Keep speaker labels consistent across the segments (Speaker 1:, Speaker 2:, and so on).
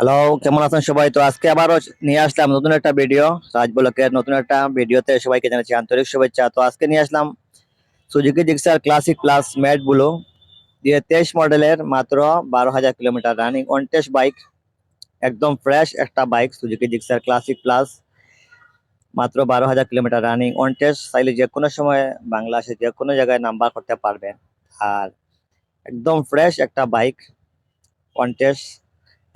Speaker 1: Hello কেমন আছেন সবাই? তো আজকে আবারও নিয়ে আসলাম নতুন একটা ভিডিও রাজ ব্লকের নতুন একটা ভিডিওতে সবাইকে জানাচ্ছি আন্তরিক শুভেচ্ছা। তো আজকে নিয়ে আসলাম Suzuki Gixxer classic plus matte blue দিয়ে তেইশ মডেলের মাত্র বারো হাজার kilometre running on test bike একদম ফ্রেশ একটা bike Suzuki Gixxer classic plus মাত্র বারো হাজার কিলোমিটার রানিং অন টেস্ট চাইলে যে কোনো সময় বাংলাদেশে যে কোনো জায়গায় নাম্বার করতে পারবেন। আর একদম ফ্রেশ একটা বাইক অন টেস্ট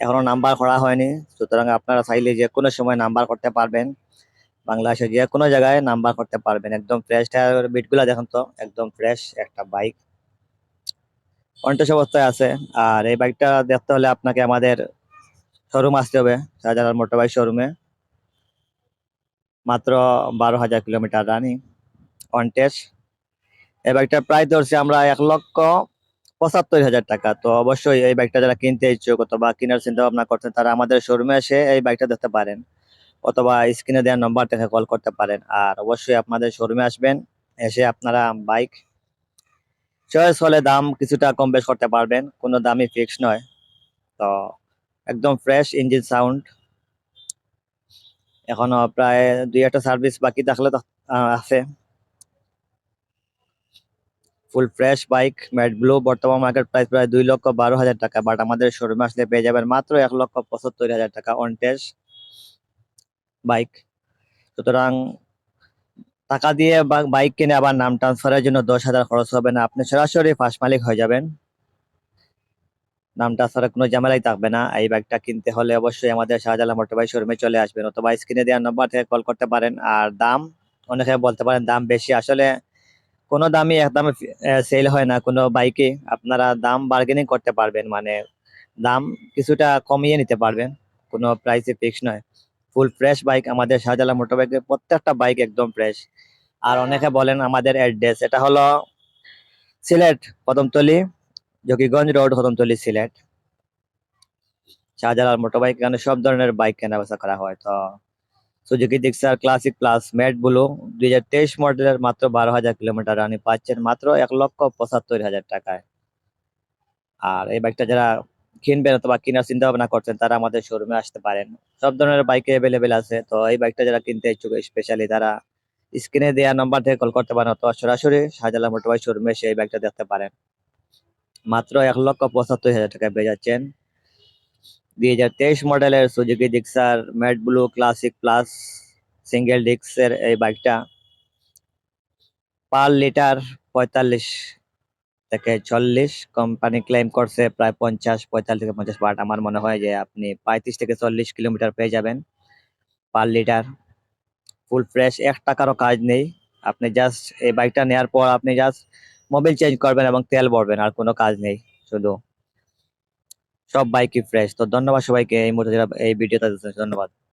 Speaker 1: এখনও নাম্বার করা হয়নি। সুতরাং আপনারা চাইলে যে কোনো সময় নাম্বার করতে পারবেন। বাংলাদেশে যে কোনো জায়গায় নাম্বার করতে পারবেন। একদম ফ্রেশ টায়ার বিটগুলো দেখুন তো, একদম ফ্রেশ একটা বাইক কন্টেস অবস্থায় আছে। আর এই বাইকটা দেখতে হলে আপনাকে আমাদের শোরুম আসতে হবে, শাহজালাল মোটর বাইক শোরুমে মাত্র বারো হাজার কিলোমিটার রানিং কন্টেস্ট এই বাইকটার প্রায় ধরছি আমরা এক লক্ষ পঁচাত্তর হাজার টাকা। তো অবশ্যই এই বাইকটা যারা কিনতে ইচ্ছুক অথবা কেনার চিন্তা ভাবনা করছেন, তারা আমাদের শোরুমে এসে এই বাইকটা দেখতে পারেন। অথবা স্ক্রিনে দেওয়ার নম্বর থেকে কল করতে পারেন। আর অবশ্যই আপনাদের শোরুমে আসবেন, এসে আপনারা বাইক চয়েস হলে দাম কিছুটা কম বেশ করতে পারবেন, কোনো দামই ফিক্স নয়। তো একদম ফ্রেশ ইঞ্জিন সাউন্ড এখনও প্রায় দুই একটা সার্ভিস বাকি থাকলে আছে। Full fresh bike, matte blue, বর্তমান মার্কেট প্রাইস প্রায় দুই লক্ষ বারো হাজার টাকা বাট আমাদের শোরুমে আসলে পেয়ে যাবেন মাত্র এক লক্ষ পঁচাত্তর হাজার টাকা অন টেস্ট বাইক সুতরাং টাকা দিয়ে বাইক কিনে আবার নাম ট্রান্সফারের জন্য দশ হাজার খরচ হবে না, আপনি সরাসরি ফার্স্ট মালিক হয়ে যাবেন। নাম ট্রান্সফারের কোনো ঝামেলাই থাকবে না, এই বাইকটা কিনতে হলে অবশ্যই আমাদের শাহজালাল মোটরবাই শোরুমে চলে আসবেন, অথবা স্ক্রিনে দেওয়ার নম্বর থেকে কল করতে পারেন, আর দাম অনেকে বলতে পারেন দাম বেশি, আসলে কোনো দামই একদম সেল হয় না। কোনো বাইকে আপনারা দাম বার্গেনিং করতে পারবেন মানে দাম কিছুটা কমিয়ে নিতে পারবেন। কোনো প্রাইসে ফিক্স নয়। ফুল ফ্রেশ বাইক আমাদের শাহজালাল মোটর বাইকের প্রত্যেকটা বাইক একদম ফ্রেশ আর অনেকে বলেন আমাদের অ্যাড্রেস এটা হলো Sylhet Kadamtali Jakiganj road Kadamtali Sylhet. Shahjalal motor bike এখানে সব ধরনের বাইক কেনা বেচা করা হয়, তো Suzuki Gixxer classic plus matte blue দুই হাজার তেইশ মডেলের মাত্র বারো হাজার কিলোমিটার রানি পাচ্ছেন মাত্র এক লক্ষ পঁচাত্তর হাজার টাকায় আর এই বাইকটা যারা কিনবেন অথবা কেনার চিন্তা ভাবনা করছেন তারা আমাদের শোরুমে আসতে পারেন সব ধরনের বাইকে অ্যাভেলেবেল আছে তো এই বাইকটা যারা কিনতে ইচ্ছুক স্পেশালি তারা স্ক্রিনে দেওয়া নাম্বার থেকে কল করতে পারেন অথবা সরাসরি শাহজালাল মোটরবাই শোরুমে এসে এই বাইকটা দেখতে পারেন মাত্র এক লক্ষ পঁচাত্তর হাজার টাকায় পেয়ে যাচ্ছেন দুই হাজার তেইশ মডেলের Suzuki Gixxer matte blue classic plus single ডিস্কের এই বাইকটা পার লিটার পঁয়তাল্লিশ থেকে চল্লিশ। কোম্পানি ক্লেম করছে প্রায় পঞ্চাশ, পঁয়তাল্লিশ থেকে পঞ্চাশ। বাট আমার মনে হয় যে আপনি পঁয়ত্রিশ থেকে চল্লিশ কিলোমিটার পেয়ে যাবেন পার লিটার ফুল ফ্রেশ এক টাকারও কাজ নেই। আপনি জাস্ট এই বাইকটা নেওয়ার পর আপনি জাস্ট মোবিল চেঞ্জ করবেন এবং তেল ভরবেন, আর কোনো কাজ নেই, শুধু। সব বাইকই ফ্রেশ তো ধন্যবাদ সবাইকে এই মুহূর্তে যারা এই ভিডিওটা দেখছেন, ধন্যবাদ।